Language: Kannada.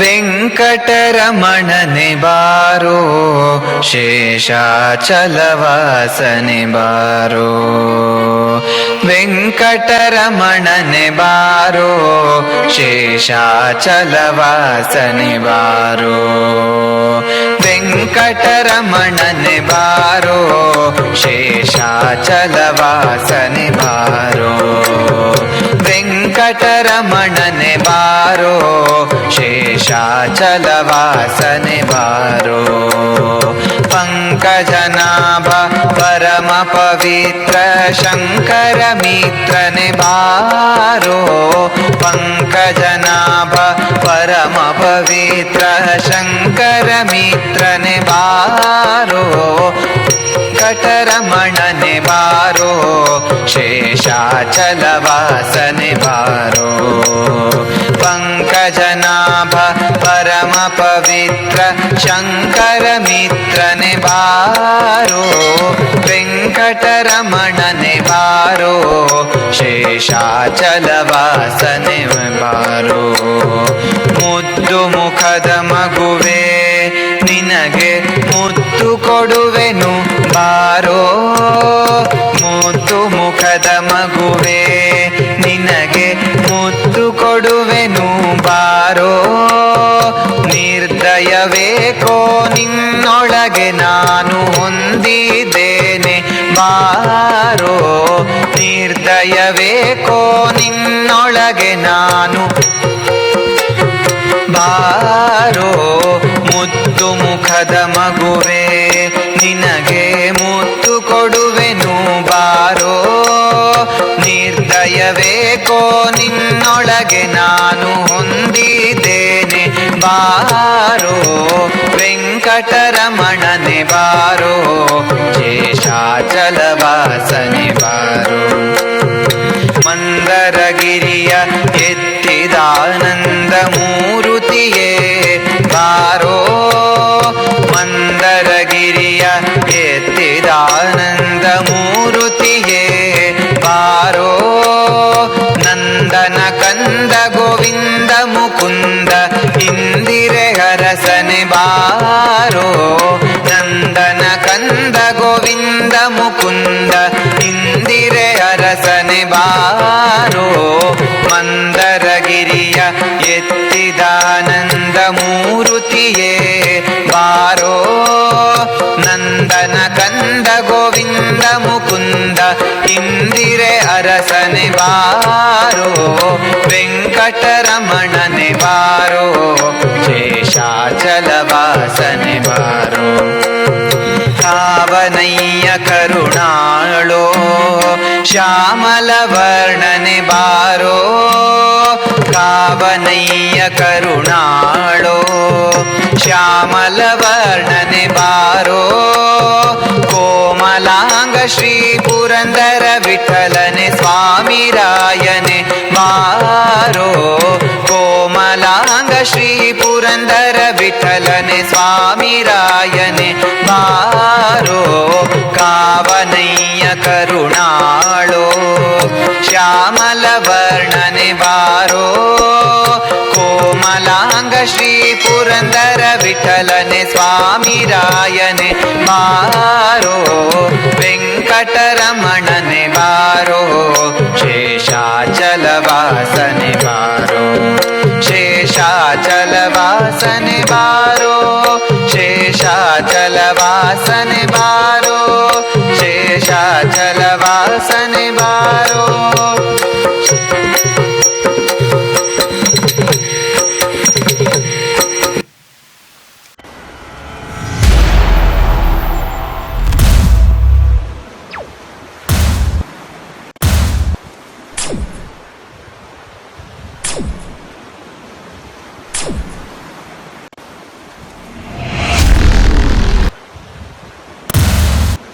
ವೆಂಕಟರಮಣನೆ ಬಾರೋ ಶೇಷಾಚಲವಾಸನೆ ಬಾರೋ. ವೆಂಕಟರಮಣನೆ ಬಾರೋ ಶೇಷಾಚಲವಾಸನೆ ಬಾರೋ. ವೆಂಕಟರಮಣನೆ ಬಾರೋ ಶೇಷಾಚಲವಾಸನೆ ಬಾರೋ. ವೆಂಕಟರಮಣನೆ ಬಾರೋ चलवासनिवारो। पङ्कजनाभ परमपवित्र परमपवित्रः शङ्करमित्रनिवारो पङ्कजनाभ परमपवित्र परमपवित्रः शङ्करमित्रनिवारो कटरमण निवारो शेषा चलवासनिवारो ಶಂಕರ ಮಿತ್ರನೆ ಬಾರೋ, ವೆಂಕಟರಮಣನೆ ಬಾರೋ, ಶೇಷಾಚಲವಾಸನೆ ಬಾರೋ. ಮುದ್ದು ಮುಖದ ಮಗುವೆ, ನಿನಗೆ ಮುದ್ದು ಕೊಡುವೆನು ಬಾರೋ. ಮುದ್ದು ಮುಖದ ಮಗುವೆ ನಿನ್ನೊಳಗೆ ನಾನು ಹೊಂದಿದ್ದೇನೆ. ಬಾರೋ ನಿರ್ದಯವೇಕೋ ನಿನ್ನೊಳಗೆ ನಾನು. ಬಾರೋ ಮುತ್ತು ಮುಖದ ಮಗುವೆ, ನಿನಗೆ ಮುತ್ತು ಕೊಡುವೆನು. ಬಾರೋ ನಿರ್ದಯವೇಕೋ ನಿನ್ನೊಳಗೆ ನಾನು ಹೊಂದಿದ್ದೇನೆ. ಬಾರೋ ವೆಂಕಟರಮಣನೆ बारो शेषाचल वासने बारो मन्दरगिरिय एत्तिदानन्दमूरुतिये बारो मन्दरगिरिय एत्तिदानन्दमूर् ಎತ್ತಿದಾನಂದ ಮೂರುತಿಯೇ ಬಾರೋ ನಂದನ ಕಂದ ಗೋವಿಂದ ಮುಕುಂದ ಇಂದಿರೆ ಅರಸನೆ ಬಾರೋ ವೆಂಕಟರಮಣನೆ ಬಾರೋ ಶೇಷಾಚಲವಾಸನೆ ಬಾರೋ ಕಾವನಯ್ಯ ಕರುಣಾಳೋ ಶ್ಯಾಮಲ ವರ್ಣನೆ ಬಾರೋ ಕಾವನಯ್ಯ ಕರುಣಾಳೋ ಶ್ಯಾಮಲ ವರ್ಣನೆ ಬಾರೋ ಕೋಮಲಾಂಗ ಶ್ರೀ ಪುರಂದರ ವಿಠಲನೆ ಸ್ವಾಮಿ ರಾಯನೆ ಬಾರೋ ಕೋಮಲಾಂಗ ಶ್ರೀ ಪುರಂದರ ವಿಠಲನೆ ಸ್ವಾಮಿ ರಾಯನೆ ಬಾರೋ ಕಾವನಯ್ಯ ಕರುಣಾಳೋ ಶ್ಯಾಮಲ ವರ್ಣನೆ ಬಾರೋ ठलने स्वामिरायनि मारो। वेङ्कटरमणनि मारोषा चलवासनि वारो शेषाचलवासने वारो चेषा चलवासन वारो शेषाचलवासने चलवासन